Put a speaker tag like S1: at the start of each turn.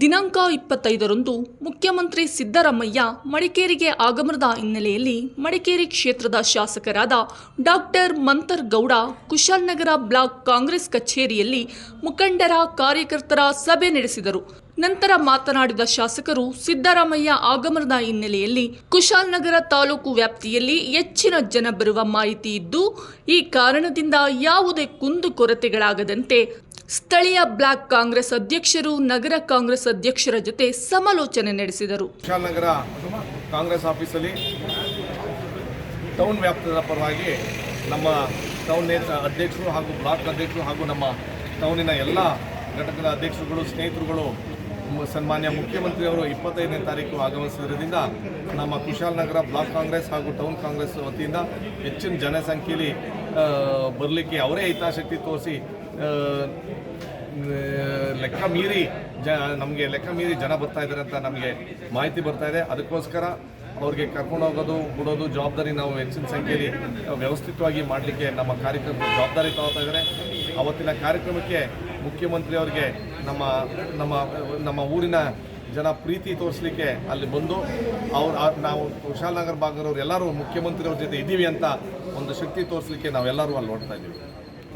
S1: ದಿನಾಂಕ ಇಪ್ಪತ್ತೈದರಂದು ಮುಖ್ಯಮಂತ್ರಿ ಸಿದ್ದರಾಮಯ್ಯ ಮಡಿಕೇರಿಗೆ ಆಗಮನದ ಹಿನ್ನೆಲೆಯಲ್ಲಿ ಮಡಿಕೇರಿ ಕ್ಷೇತ್ರದ ಶಾಸಕರಾದ ಡಾಕ್ಟರ್ ಮಂತರ್ ಗೌಡ ಕುಶಾಲನಗರ ಬ್ಲಾಕ್ ಕಾಂಗ್ರೆಸ್ ಕಚೇರಿಯಲ್ಲಿ ಮುಖಂಡರ ಕಾರ್ಯಕರ್ತರ ಸಭೆ ನಡೆಸಿದರು. ನಂತರ ಮಾತನಾಡಿದ ಶಾಸಕರು, ಸಿದ್ದರಾಮಯ್ಯ ಆಗಮನದ ಹಿನ್ನೆಲೆಯಲ್ಲಿ ಕುಶಾಲನಗರ ತಾಲೂಕು ವ್ಯಾಪ್ತಿಯಲ್ಲಿ ಹೆಚ್ಚಿನ ಜನ ಬರುವ ಮಾಹಿತಿ ಇದ್ದು, ಈ ಕಾರಣದಿಂದ ಯಾವುದೇ ಕುಂದುಕೊರತೆಗಳಾಗದಂತೆ ಸ್ಥಳೀಯ ಬ್ಲಾಕ್ ಕಾಂಗ್ರೆಸ್ ಅಧ್ಯಕ್ಷರು, ನಗರ ಕಾಂಗ್ರೆಸ್ ಅಧ್ಯಕ್ಷರ ಜೊತೆ ಸಮಾಲೋಚನೆ ನಡೆಸಿದರು.
S2: ಕುಶಾಲನಗರ ಕಾಂಗ್ರೆಸ್ ಆಫೀಸಲ್ಲಿ ಟೌನ್ ವ್ಯಾಪ್ತದ ಪರವಾಗಿ ನಮ್ಮ ಟೌನ್ ಅಧ್ಯಕ್ಷರು ಹಾಗೂ ಬ್ಲಾಕ್ ಅಧ್ಯಕ್ಷರು ಹಾಗೂ ನಮ್ಮ ಟೌನಿನ ಎಲ್ಲ ಘಟಕದ ಅಧ್ಯಕ್ಷರುಗಳು, ಸ್ನೇಹಿತರುಗಳು, ಸನ್ಮಾನ್ಯ ಮುಖ್ಯಮಂತ್ರಿಯವರು ಇಪ್ಪತ್ತೈದನೇ ತಾರೀಕು ಆಗಮಿಸಿದ್ರಿಂದ ನಮ್ಮ ಕುಶಾಲನಗರ ಬ್ಲಾಕ್ ಕಾಂಗ್ರೆಸ್ ಹಾಗೂ ಟೌನ್ ಕಾಂಗ್ರೆಸ್ ವತಿಯಿಂದ ಹೆಚ್ಚಿನ ಜನಸಂಖ್ಯೆಯಲ್ಲಿ ಬರಲಿಕ್ಕೆ ಅವರೇ ಹಿತಾಸಕ್ತಿ ತೋರಿಸಿ ಲೆಕ್ಕ ಮೀರಿ ಜ, ನಮಗೆ ಲೆಕ್ಕ ಮೀರಿ ಜನ ಬರ್ತಾ ಇದ್ದಾರೆ ಅಂತ ನಮಗೆ ಮಾಹಿತಿ ಬರ್ತಾ ಇದೆ. ಅದಕ್ಕೋಸ್ಕರ ಅವ್ರಿಗೆ ಕರ್ಕೊಂಡು ಹೋಗೋದು, ಬಿಡೋದು ಜವಾಬ್ದಾರಿ ನಾವು ಹೆಚ್ಚಿನ ಸಂಖ್ಯೆಯಲ್ಲಿ ವ್ಯವಸ್ಥಿತವಾಗಿ ಮಾಡಲಿಕ್ಕೆ ನಮ್ಮ ಕಾರ್ಯಕ್ರಮ ಜವಾಬ್ದಾರಿ ತಗೋತಾ ಇದ್ದಾರೆ ಅವತ್ತಿನ ಕಾರ್ಯಕ್ರಮಕ್ಕೆ ಮುಖ್ಯಮಂತ್ರಿ ಅವರಿಗೆ ನಮ್ಮ ನಮ್ಮ ನಮ್ಮ ಊರಿನ ಜನ ಪ್ರೀತಿ ತೋರಿಸ್ಲಿಕ್ಕೆ ಅಲ್ಲಿ ಬಂದು ಅವ್ರು ನಾವು ಕುಶಾಲನಗರ ಭಾಗದವ್ರು ಎಲ್ಲರೂ ಮುಖ್ಯಮಂತ್ರಿಯವ್ರ ಜೊತೆ ಇದ್ದೀವಿ ಅಂತ ಒಂದು ಶಕ್ತಿ ತೋರಿಸ್ಲಿಕ್ಕೆ ನಾವೆಲ್ಲರೂ ಅಲ್ಲಿ ನೋಡ್ತಾ ಇದ್ದೀವಿ.